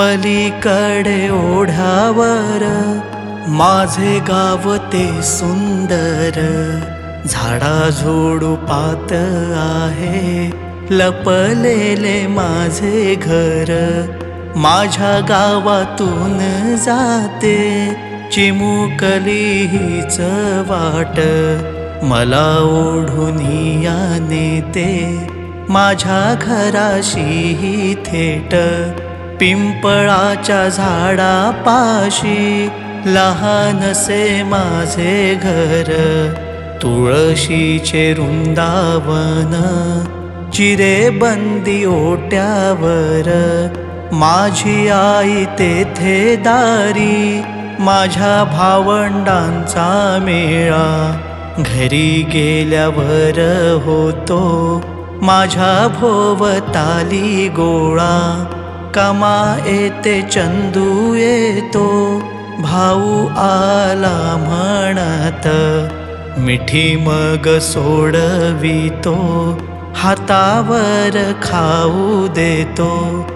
पलीकडे ओढ्यावर माझे गाव ते सुंदर झाडा झोडूपात आहे. लपलेले माझे घर माझ्या गावातून जाते. चिमुकली हीच वाट मला ओढून या नेते. माझ्या घराशी थेट पिंपळाच्या झाडापाशी लहानसे माझे घर तुळशीचे वृंदावन चिरे बंदी ओट्यावर. माझी आई तेथे दारी माझ्या भावंडांचा मेळा. घरी गेल्यावर होतो माझ्या भोवताली गोळा. कमा येते चंदू येतो भाऊ आला म्हणत. मिठी मग सोडवितो हातावर खाऊ देतो.